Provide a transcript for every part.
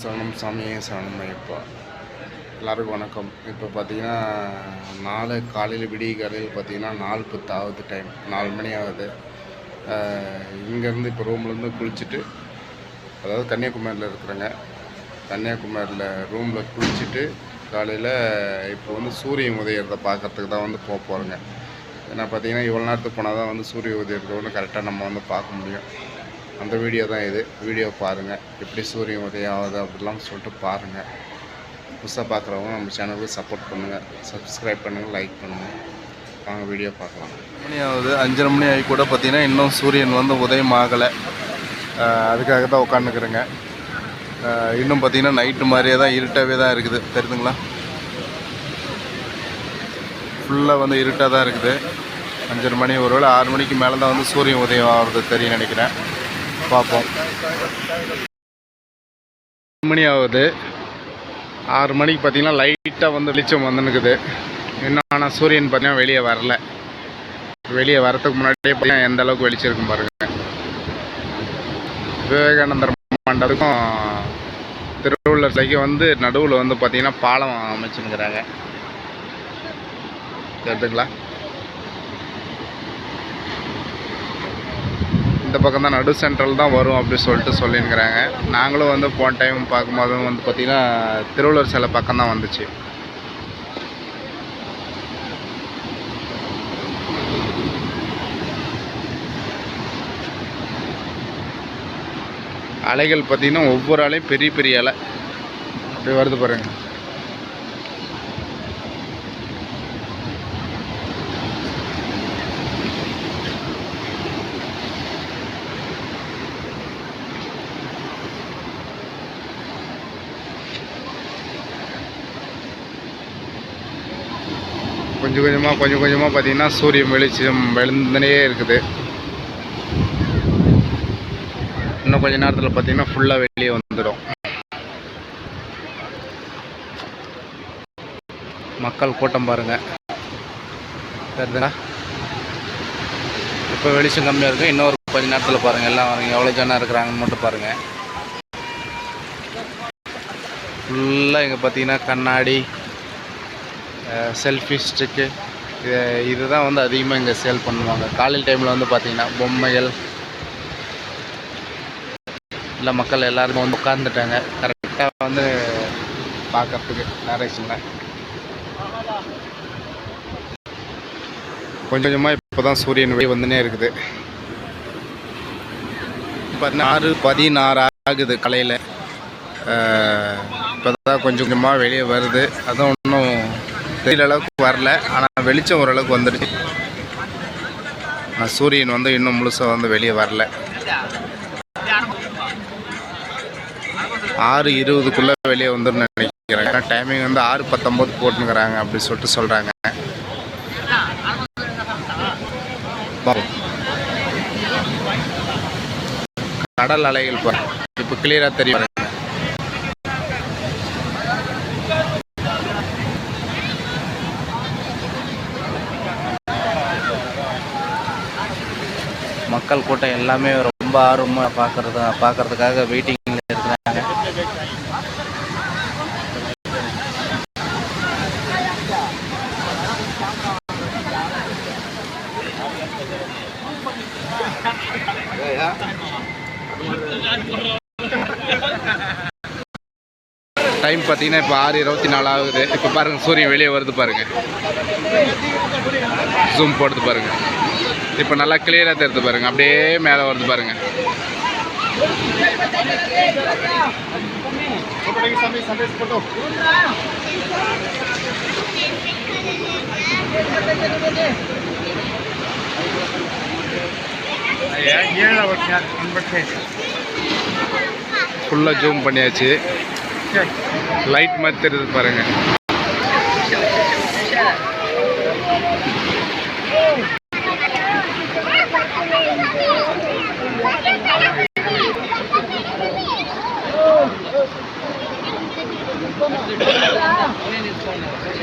சரணம் சாமியே சரணம் ஐயப்பா. எல்லாருக்கும் வணக்கம். இப்போ பார்த்தீங்கன்னா நாலு காலையில் விடிய காலையில் பார்த்தீங்கன்னா நாலு பத்து ஆகுது டைம் நாலு மணி ஆகுது. இங்கேருந்து இப்போ ரூம்லேருந்து குளிச்சுட்டு அதாவது கன்னியாகுமரியில் இருக்கிறேங்க. கன்னியாகுமரியில் ரூமில் குளிச்சுட்டு காலையில் இப்போ வந்து சூரியன் உதயத்தை பார்க்கறதுக்கு தான் வந்து போக போகிறேங்க ஏன்னா பார்த்தீங்கன்னா இவ்வளோ நேரத்துக்கு போனால் தான் வந்து சூரிய உதயத்தை வந்து கரெக்டாக நம்ம வந்து பார்க்க முடியும். அந்த வீடியோ தான் இது. வீடியோ பாருங்கள் எப்படி சூரியன் உதயம் ஆகுது அப்படிலாம் சொல்லிட்டு பாருங்கள் புதுசாக பார்க்குறவங்க நம்ம சேனலுக்கு சப்போர்ட் பண்ணுங்கள் சப்ஸ்கிரைப் பண்ணுங்கள் லைக் பண்ணுங்கள் வாங்க வீடியோ பார்க்கலாம். மணி ஆகுது அஞ்சரை மணி ஆகி கூட பார்த்திங்கன்னா இன்னும் சூரியன் வந்து உதயம் ஆகலை. அதுக்காக தான் உட்காந்துக்கிறேங்க இன்னும் பார்த்திங்கன்னா நைட்டு மாதிரியே தான் இருட்டாகவே தான் இருக்குது. தெரியுதுங்களா? ஃபுல்லாக வந்து இருட்டாக தான் இருக்குது. அஞ்சரை மணி ஒருவேளை ஆறு மணிக்கு மேலே தான் வந்து சூரியன் உதயம் ஆகிறது தெரியும் நினைக்கிறேன். பார்ப்போம். மணி ஆகுது. ஆறு மணிக்கு பார்த்தீங்கன்னா லைட்டாக வந்து வெளிச்சம் வந்துனுக்குது இன்னும் ஆனால் சூரியன் பார்த்தீங்கன்னா வெளியே வரல. வெளியே வரதுக்கு முன்னாடியே பார்த்தீங்கன்னா எந்த அளவுக்கு வெளிச்சிருக்கும் பாருங்கள் விவேகானந்தர் மண்டபத்துக்கும் திருவள்ளுவர் சிலைக்கு வந்து நடுவில் வந்து பார்த்தீங்கன்னா பாலம் அமைச்சுருக்கிறாங்க. தெரியுதுங்களா இந்த பக்கம் தான் நடு சென்ட்ரல் தான் வரும் அப்படி சொல்லிட்டு சொல்லியிருக்கிறாங்க. நாங்களும் வந்து போன டைம் பார்க்கும்போது வந்து பார்த்திங்கன்னா திருவள்ளுவர் சிலை பக்கம் தான் வந்துச்சு. அலைகள் பார்த்திங்கன்னா ஒவ்வொரு அலையும் பெரிய பெரிய அலை. அப்படி வருது பாருங்கள் கொஞ்சம் கொஞ்சமாக கொஞ்சம் கொஞ்சமாக பார்த்தீங்கன்னா சூரியன் வெளிச்சம் விழுந்துனே இருக்குது. இன்னும் கொஞ்ச நேரத்தில் பார்த்தீங்கன்னா ஃபுல்லாக வெளியே வந்துடும் மக்கள் கூட்டம் பாருங்க. தெரியுதுங்களா இப்போ வெளிச்சம் கம்மியாக இருக்குது இன்னொரு கொஞ்ச நேரத்தில் பாருங்கள் எல்லாம் வரீங்க எவ்வளோ ஜனம் இருக்கிறாங்கன்னு மட்டும் பாருங்கள் ஃபுல்லாக இங்கே பார்த்தீங்கன்னா கண்ணாடி செல்ஃபி ஸ்டிக்கு இது இதுதான் வந்து அதிகமாக இங்கே சேல் பண்ணுவாங்க. காலையில் டைமில் வந்து பார்த்திங்கன்னா பொம்மைகள். இல்லை மக்கள் எல்லாருமே வந்து உட்காந்துட்டாங்க கரெக்டாக வந்து பார்க்கறதுக்கு நேரேஷனில் கொஞ்சம் கொஞ்சமாக இப்போ தான் சூரியன் வெளியே வந்துனே இருக்குது. பதினாறு பதினாறு ஆகுது காலையில். இப்போ தான் கொஞ்சம் கொஞ்சமாக வெளியே வருது. அதுவும் இன்னும் தெரியல அளவுக்கு வரல ஆனால் வெளிச்சம் ஓரளவுக்கு வந்துடுச்சு ஆனால் சூரியன் வந்து இன்னும் முழுசாக வந்து வெளியே வரல. ஆறு இருபதுக்குள்ளே வெளியே வந்துடும் நினைக்கிறேன். ஏன்னா டைமிங் வந்து ஆறு பத்தொம்போது போட்டுங்கிறாங்க அப்படி சொல்லிட்டு சொல்கிறாங்க கடல் அலைகள் இப்போ கிளியராக தெரியும். மக்கள் கூட்டம் எல்லாமே ரொம்ப ஆர்வமாக பார்க்கறது பார்க்கறதுக்காக வெயிட்டிங்கில் இருக்கிறாங்க. டைம் பார்த்தீங்கன்னா இப்போ ஆறு இருபத்தி நாலு ஆகுது. இப்போ பாருங்கள் சூரியன் வெளியே வருது பாருங்கள் ஜூம் போடுறது பாருங்கள் இப்போ நல்லா கிளியராக தெரியுது பாருங்க. அப்படியே மேலே வருது பாருங்க. ஃபுல்லாக ஜூம் பண்ணியாச்சு. லைட் மாதிரி தெரியுது பாருங்க.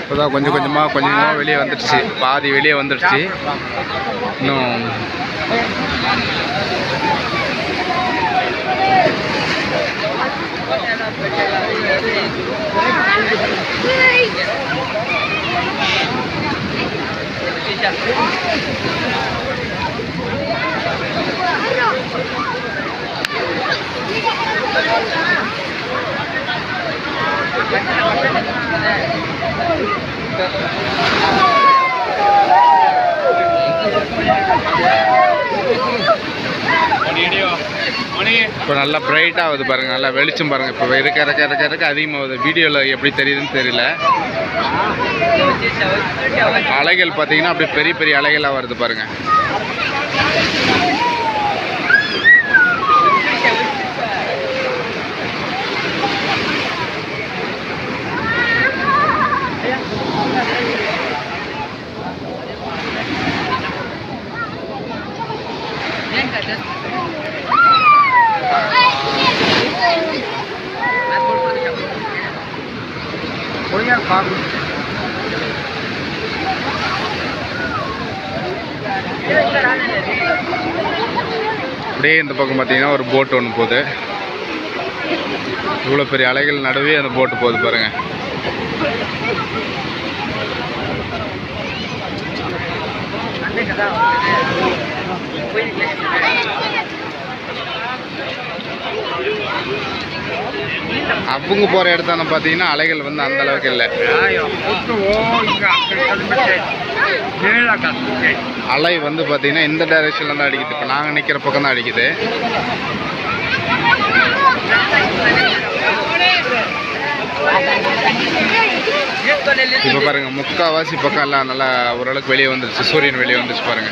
இப்போதான் கொஞ்சம் கொஞ்சமாக கொஞ்சம் கொஞ்சமாக வெளியே வந்துடுச்சு பாதி வெளியே வந்துடுச்சு இன்னும் இப்போ நல்லா பிரைட் ஆகுது பாருங்க நல்லா வெளிச்சம் பாருங்க. இப்போ இருக்க இருக்க இருக்க இருக்க அதிகமாகுது. வீடியோவில் எப்படி தெரியுதுன்னு தெரியல. அலைகள் பார்த்தீங்கன்னா அப்படியே பெரிய பெரிய அலைகளாக வருது பாருங்க. அப்படியே இந்த பக்கம் பார்த்தீங்கன்னா ஒரு போட் ஒன்று போகுது. இவ்வளோ பெரிய அலைகள் நடுவே அந்த போட்டு போகுது பாருங்க. அவங்க போகிற இடத்தான பார்த்தீங்கன்னா அலைகள் வந்து அந்த அளவுக்கு இல்லை. அலை வந்து பார்த்தீங்கன்னா இந்த டைரெக்ஷனில் தான் அடிக்குது. இப்போ நாங்கள் நிற்கிற பக்கம் தான் அடிக்குது. இப்போ பாருங்க முக்கால்வாசி பக்கம் எல்லாம் நல்லா ஓரளவுக்கு வெளியே வந்துருச்சு. சூரியன் வெளியே வந்துருச்சு பாருங்க.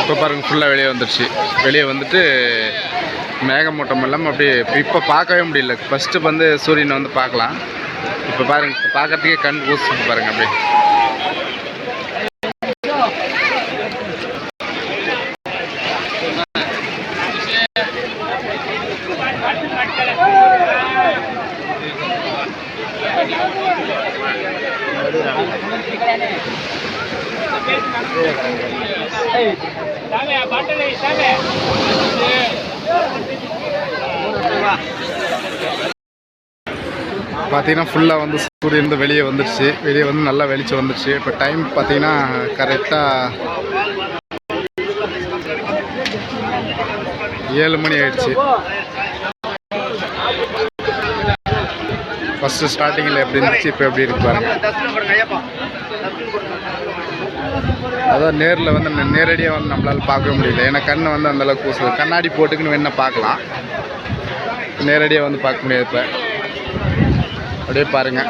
இப்போ பாருங்க ஃபுல்லாக வெளியே வந்துடுச்சு வெளியே வந்துட்டு மேகமூட்டம் எல்லாம் அப்படியே இப்போ பார்க்கவே முடியல. ஃபஸ்ட்டு வந்து சூரியனை வந்து பார்க்கலாம். இப்போ பாருங்க பார்க்குறதுக்கே பார்க்கறதுக்கே கண் கூசுது பாருங்க அப்படியே. பார்த்தீங்கன்னா ஃபுல்லாக வந்து சூரியன் வந்து வெளியே வந்துருச்சு. வெளியே வந்து நல்லா வெளிச்சம் வந்துருச்சு. இப்போ டைம் பார்த்தீங்கன்னா கரெக்டாக ஏழு மணி ஆயிடுச்சு. ஃபஸ்ட்டு ஸ்டார்டிங்கில் எப்படி இருந்துச்சு இப்போ எப்படி இருக்கு பாருங்க. அதான் நேரில் வந்து நேரடியாக வந்து நம்மளால் பார்க்கவே முடியல. ஏன்னா கண்ணை வந்து அந்தளவுக்கு கூசுது. கண்ணாடி போட்டுக்குன்னு வேணால் பார்க்கலாம். நேரடியாக வந்து பார்க்க முடியாது இப்போ. அப்படியே பாருங்க.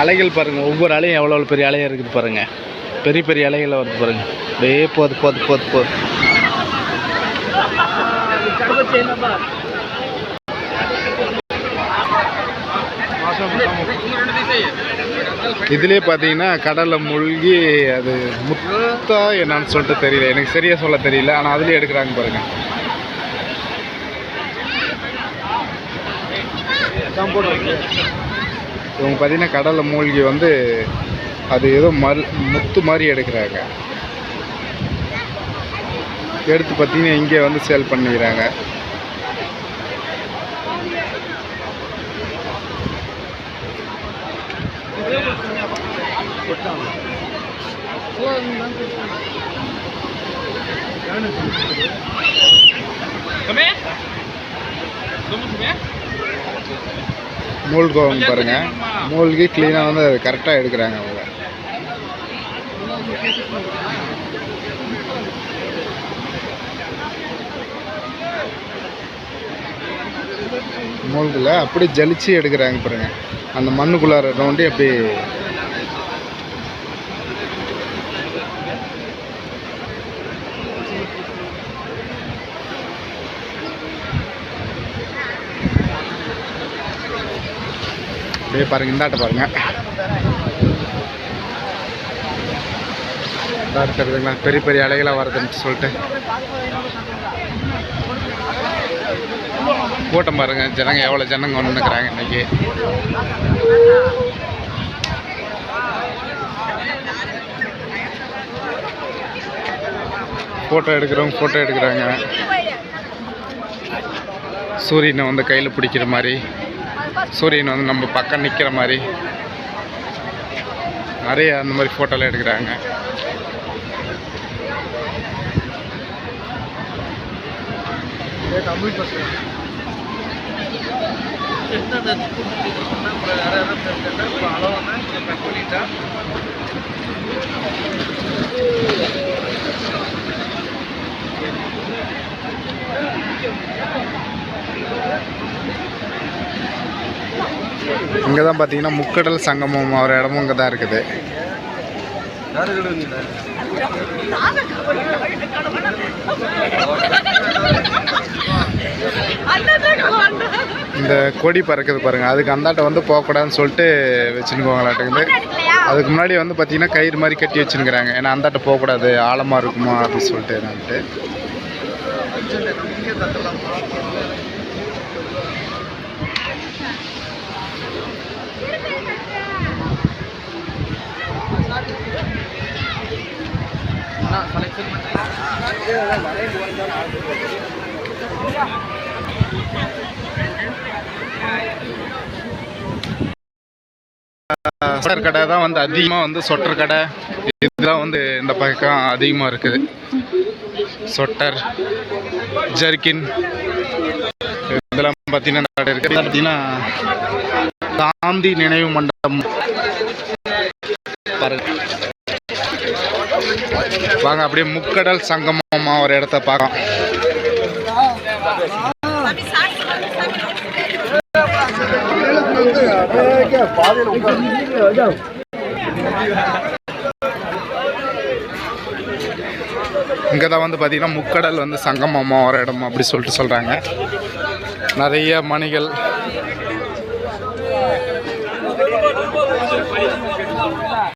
அலைகள் பாருங்க ஒவ்வொரு அலையும் எவ்வளோ எவ்வளோ பெரிய அலையாக இருக்குது பாருங்க. பெரிய பெரிய அலைகளை வருது பாருங்க. அப்படியே போது போது போது போது. இதுலேயே பார்த்தீங்கன்னா கடலில் மூழ்கி அது முத்தா என்னன்னு சொல்லிட்டு தெரியல. எனக்கு சரியாக சொல்ல தெரியல. ஆனால் அதுலேயே எடுக்கிறாங்க பாருங்கள் இவங்க பார்த்தீங்கன்னா கடலில் மூழ்கி வந்து அது ஏதோ மல் முத்து மாதிரி எடுக்கிறாங்க. எடுத்து பார்த்தீங்கன்னா இங்கே வந்து சேல் பண்ணிக்கிறாங்க. மூழ்குவாங்க பாருங்க. மூழ்கி க்ளீனாக வந்து கரெக்டாக எடுக்கிறாங்க அவங்க. மூழ்கில் அப்படி ஜலிச்சு எடுக்கிறாங்க பாருங்க. அந்த மண்ணுக்குள்ளார நோண்டி அப்படி அப்படியே பாருங்க இந்தாட்ட பாருங்க. இதா இருக்கிறதுங்களா பெரிய பெரிய அலைகளாக வருதுன்னு சொல்லிட்டு. கூட்டம் பாருங்க ஜனங்க எவ்வளோ ஜனங்க வந்து நிற்கிறாங்க இன்னைக்கு. ஃபோட்டோ எடுக்கிறவங்க ஃபோட்டோ எடுக்கிறாங்க. சூரியனை வந்து கையில் பிடிக்கிற மாதிரி. சூரியன் வந்து நம்ம பக்கம் நிற்கிற மாதிரி நிறைய அந்த மாதிரி ஃபோட்டோலாம் எடுக்கிறாங்க. இங்கே தான் பார்த்தீங்கன்னா முக்கடல் சங்கமம் ஒரு இடமும் இங்கே தான் இருக்குது. இந்த கொடி பறக்குது பாருங்க. அதுக்கு அந்தாட்ட வந்து போகக்கூடாதுன்னு சொல்லிட்டு வச்சுருக்கோங்களாட்டுக்குது அதுக்கு முன்னாடி வந்து பார்த்தீங்கன்னா கயிறு மாதிரி கட்டி வச்சுருக்கிறாங்க. ஏன்னா அந்தாட்ட போகக்கூடாது ஆழமாக இருக்குமா அப்படின்னு சொல்லிட்டு என்னன்ட்டு. சொட்டர் கடை தான் வந்து அதிகமாக வந்து சொட்டர் கடை. இதெல்லாம் வந்து இந்த பக்கம் அதிகமாக இருக்குது. சொட்டர் ஜர்கின் இதெல்லாம் பார்த்தீங்கன்னா கடை இருக்குது. பார்த்தீங்கன்னா காந்தி நினைவு மண்டபம். பாருங்கள் வாங்க அப்படியே முக்கடல் சங்கமமா ஒரு இடத்த பார்க்கலாம். இங்கே தான் வந்து பாத்தீங்கன்னா முக்கடல் வந்து சங்கமமா ஒரு இடம் அப்படி சொல்லிட்டு சொல்கிறாங்க நிறைய மணிகள்.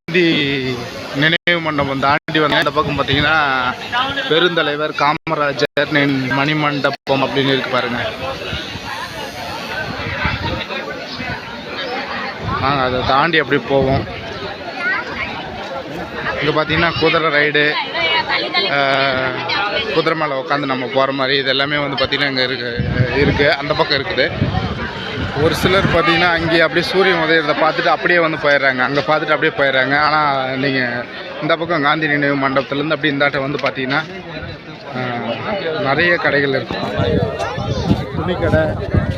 காந்தி நினைவு மண்டபம் தாண்டி வந்து இந்த பக்கம் பார்த்தீங்கன்னா பெருந்தலைவர் காமராஜர் மணிமண்டபம் அப்படின்னு இருக்கு பாருங்க. நாங்கள் அதை தாண்டி அப்படி போவோம். இங்கே பார்த்தீங்கன்னா குதிரை ரைடு குதிரை மேலே உட்காந்து நம்ம போகிற மாதிரி இது எல்லாமே வந்து பார்த்திங்கன்னா இங்கே இருக்கு இருக்குது அந்த பக்கம் இருக்குது. ஒரு சிலர் பார்த்தீங்கன்னா அங்கே அப்படியே சூரியன் உதயத்தை பார்த்துட்டு அப்படியே வந்து போயிடுறாங்க. அங்கே பார்த்துட்டு அப்படியே போயிடுறாங்க. ஆனால் நீங்கள் இந்த பக்கம் காந்தி நினைவு மண்டபத்துலேருந்து அப்படி இந்தாட்ட வந்து பார்த்தீங்கன்னா நிறைய கடைகள் இருக்கும். துணிக்கடை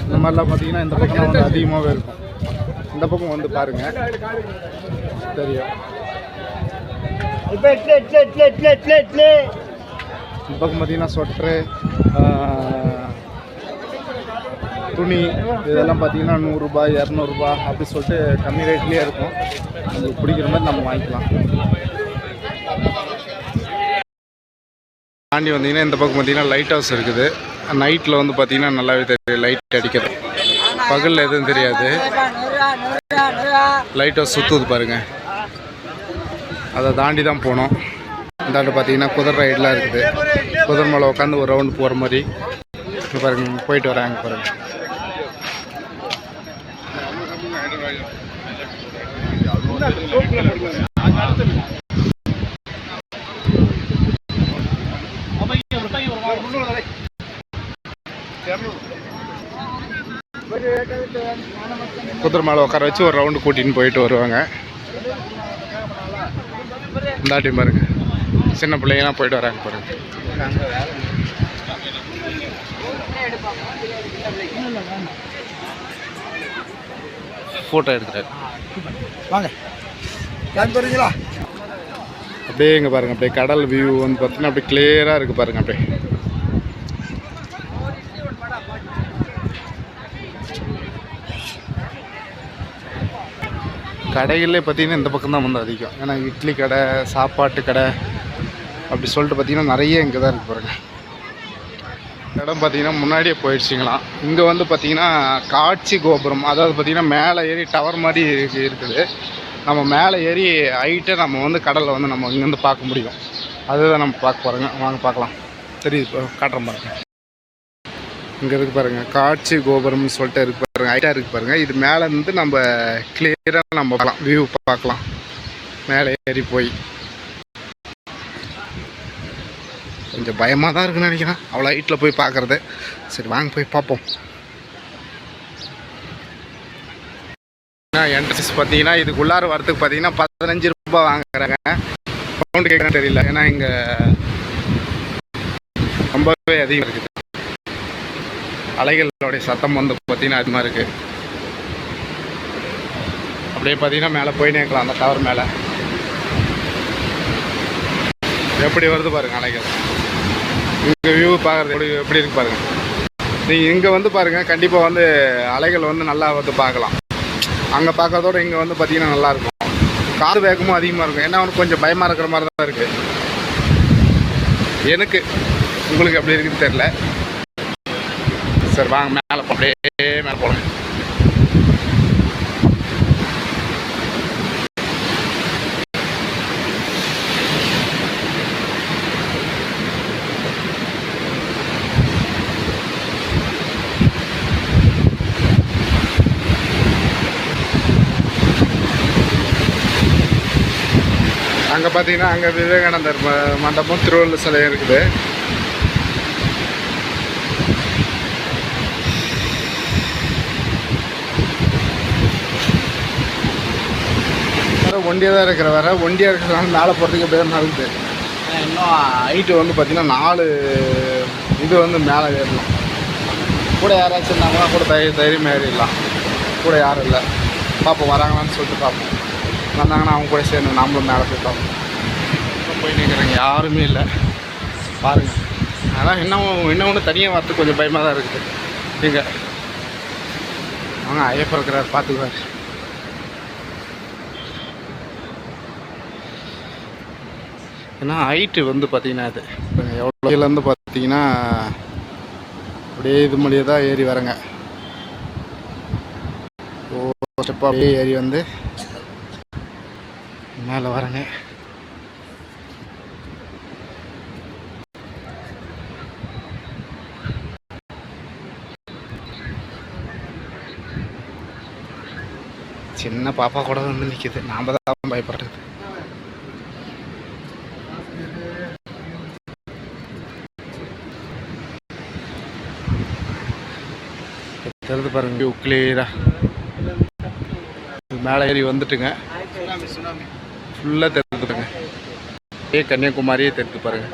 இந்த மாதிரிலாம் பார்த்தீங்கன்னா இந்த பக்கம் வந்து அதிகமாகவே இருக்கும். இந்த பக்கம் வந்து பாருங்கள் தெரியும். இந்த பக்கம் பார்த்தீங்கன்னா சொட்ரு துணி இதெல்லாம் பார்த்தீங்கன்னா நூறுரூபா இரநூறுபா அப்படி சொல்லிட்டு கம்மி ரேட்லேயே இருக்கும். உங்களுக்கு பிடிக்கிற மாதிரி நம்ம வாங்கிக்கலாம். தாண்டி வந்தீங்கன்னா இந்த பக்கம் பார்த்தீங்கன்னா லைட் ஹவுஸ் இருக்குது. நைட்டில் வந்து பார்த்தீங்கன்னா நல்லாவே தெரியும் லைட் அடிக்கிறது பகலில் எதுவும் தெரியாது. லைட் ஹவுஸ் சுற்றுது பாருங்கள் அதை தாண்டி தான் போனோம். இந்தாண்டு பார்த்தீங்கன்னா குதிரை ரைடெலாம் இருக்குது. குதிரை மேலே உட்காந்து ஒரு ரவுண்டு போகிற மாதிரி. பாருங்க போயிட்டு வராங்க பாருங்கள் குதிரை மேலே உட்கார வச்சு ஒரு ரவுண்டு கூட்டின்னு போயிட்டு வருவாங்க. இந்தாட்டி பாருங்க. சின்ன பிள்ளைங்கலாம் போயிட்டு வராங்க பாருங்க. ஃபோட்டோ எடுத்துட்டாரு. வாங்க. போறீங்களா? அப்படியே இங்கே பாருங்க அப்படியே கடல் வியூ வந்து பார்த்தீங்கன்னா அப்படியே கிளியராக இருக்குது பாருங்க அப்படியே. கடைகளே பார்த்தீங்கன்னா இந்த பக்கம் தான் வந்து அதிகம். ஏன்னா இட்லி கடை சாப்பாட்டு கடை அப்படி சொல்லிட்டு பார்த்தீங்கன்னா நிறைய இங்கே தான் இருக்கு பாருங்க. இந்த இடம் பார்த்தீங்கன்னா முன்னாடியே போயிடுச்சிங்களாம் இங்கே வந்து பார்த்தீங்கன்னா காட்சி கோபுரம் அதாவது பார்த்தீங்கன்னா மேலே ஏறி டவர் மாதிரி இருக்கு- இருக்குது. நம்ம மேலே ஏறி ஹைட்டை நம்ம வந்து கடலில் வந்து நம்ம இங்கேருந்து பார்க்க முடியும். அதுதான் நம்ம பார்க்க போகிறோங்க வாங்க பார்க்கலாம். தெரியுது காட்டுற பாருங்கள் பாருங்க. இங்கே இருக்கு பாருங்க. காட்சி கோபுரம்னு சொல்லிட்டு இருக்கு பாருங்க. ஹைட்டாக இருக்கு பாருங்க. இது மேலே இருந்து நம்ம கிளியராக நம்ம பார்க்கலாம். வியூ பார்க்கலாம். மேலே ஏறி போய். கொஞ்சம் பயமாக தான் இருக்குன்னு நினைக்கிறேன். அவ்வளோ ஹைட்டில் போய் பார்க்குறது. சரி வாங்க போய் பார்ப்போம். என்ட்ரன்ஸ் பார்த்தீங்கன்னா இதுக்குள்ளார வரத்துக்கு பார்த்தீங்கன்னா பதினஞ்சு ரூபாய் வாங்குறாங்க. சவுண்டு கேட்குறேன்னு தெரியல. ஏன்னா இங்கே ரொம்பவே அதிகம் இருக்குது. அலைகளோடைய சத்தம் வந்து பார்த்தீங்கன்னா அதிகமாக இருக்குது அப்படியே பார்த்தீங்கன்னா மேலே போயினே இருக்கலாம் அந்த டவர் மேலே. எப்படி வருது பாருங்கள் அலைகள். இங்கே வியூ பார்க்குறது எப்படி எப்படி இருக்கு பாருங்க. நீங்கள் இங்கே வந்து பாருங்கள் கண்டிப்பாக வந்து அலைகள் வந்து நல்லா வந்து பார்க்கலாம். அங்கே பார்க்கறதோட இங்கே வந்து பார்த்தீங்கன்னா நல்லாயிருக்கும் காது வேகமும் அதிகமாக இருக்கும். ஏன்னா அவனுக்கு கொஞ்சம் பயமாக இருக்கிற மாதிரி தான் இருக்குது எனக்கு உங்களுக்கு எப்படி இருக்குன்னு தெரில சரி வாங்க மேலே அப்படியே மேலே போகலாம் அங்கே பார்த்தீங்கன்னா அங்கே விவேகானந்தர் மண்டபம் திருவள்ளுவர் சிலை இருக்குது. ஒண்டியாக தான் இருக்கிற வேற ஒண்டியாக இருக்கிறதுனால மேலே போகிறதுக்கு எப்படியே நடக்குது. இன்னும் ஹைட்டு வந்து பார்த்தீங்கன்னா நாலு இது வந்து மேலே ஏறலாம். கூட யாராச்சும் இருந்தாங்கன்னா கூட தை தைரியம் ஏறிடலாம். கூட யாரும் இல்லை. பார்ப்போம் வராங்களான்னு சொல்லிட்டு பார்ப்போம். வந்தாங்கன்னா அவங்க கூட சேர்ந்து நாமளும் மேலே போய் பார்ப்போம். போய் நிற்கிறாங்க யாருமே இல்லை. பாருங்க. அதான் இன்னும் இன்னும் ஒன்று தனியாக வரத்துக்கு கொஞ்சம் பயமாக தான் இருக்குது. இங்கே வாங்க ஐயப்பர் இருக்கிறார் பார்த்துக்குவார் ஏன்னா ஹைட்டு வந்து பார்த்தீங்கன்னா இது எவ்வளோ? கீழேருந்து பார்த்தீங்கன்னா அப்படியே இது மொழியே தான் ஏறி வரங்க. ஓ ஸ்டெப்பாக அப்படியே ஏறி வந்து மேலே வரங்க. சின்ன பாப்பா கூட வந்து நிற்கிது நாம தான் பயப்படுறது. தெரிஞ்சு பாருங்க வியூ கிளியராக மேலே ஏறி வந்துட்டுங்க. ஃபுல்லாக தெரிஞ்சு பாருங்க. ஏ கன்னியாகுமரியே தெரிஞ்சு பாருங்க.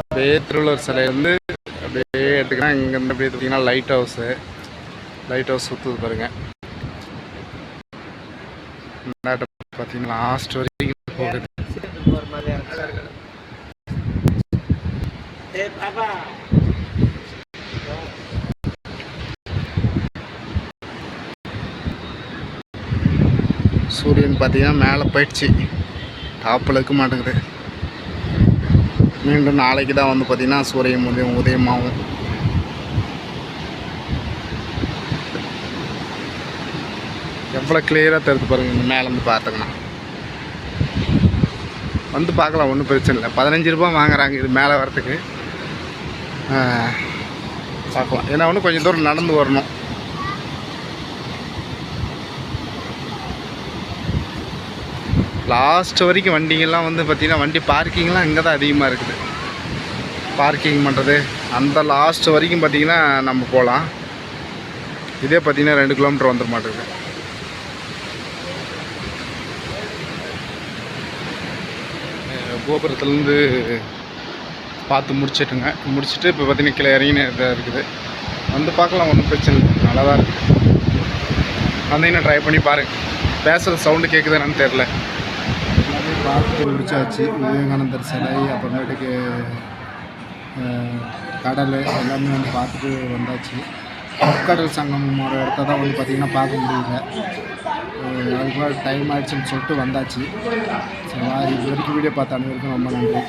அப்படியே திருவள்ளுவர் சிலை வந்து அப்படியே எடுத்துக்கினா இங்கேருந்து அப்படியே பார்த்தீங்கன்னா லைட் ஹவுஸு லைட் ஹவுஸ் சுற்றுது பாருங்க. பார்த்தீங்கன்னா லாஸ்ட் வரைக்கும் போகுது. சூரியன் பார்த்தீங்கன்னா மேலே போயிடுச்சு. டாப்பில் இருக்க மாட்டேங்குது. மீண்டும் நாளைக்கு தான் வந்து பார்த்தீங்கன்னா சூரியன் உதயம் உதயமாகும். எவ்வளோ கிளியராக தெரிஞ்சு பாருங்க இந்த மேலேருந்து பார்த்தோங்கன்னா வந்து பார்க்கலாம் ஒன்றும் பிரச்சனை இல்லை. பதினஞ்சு ரூபாய் வாங்குறாங்க இது மேலே வரத்துக்கு பார்க்கலாம். ஏன்னா ஒன்று கொஞ்சம் தூரம் நடந்து வரணும். லாஸ்ட் வரைக்கும் வண்டிங்கெல்லாம் வந்து பார்த்திங்கன்னா வண்டி பார்க்கிங்லாம் இங்கே தான் அதிகமாக இருக்குது. பார்க்கிங் பண்ணுறது அந்த லாஸ்ட் வரைக்கும் பார்த்திங்கன்னா நம்ம போகலாம். இதே பார்த்தீங்கன்னா ரெண்டு கிலோமீட்டர் வந்துட மாட்டேங்குது கோபுரத்துலேருந்து பார்த்து முடிச்சிட்டுங்க. முடிச்சுட்டு இப்போ பார்த்திங்கன்னா கீழே இறங்கின இதாக இருக்குது. வந்து பார்க்கலாம் ஒன்றும் பிரச்சனை இல்லை. நல்லா தான் இருக்குது வந்தீங்கன்னா ட்ரை பண்ணி பாருங்கள் பேசுகிற சவுண்டு கேட்குது தெரில பார்த்து முடிச்சாச்சு விவேகானந்தர் சிலை அப்புறமேட்டுக்கு கடல் எல்லாமே வந்து பார்த்துட்டு வந்தாச்சு கடல் சங்கமோட இடத்த தான் வந்து பார்த்திங்கன்னா பார்க்க முடியல அஹ், அதுக்கு டைம் ஆயிடுச்சுன்னு சொல்லிட்டு வந்தாச்சு சரி இது வரைக்கும் வீடியோ பார்த்த அனைவருக்கும் ரொம்ப நன்றி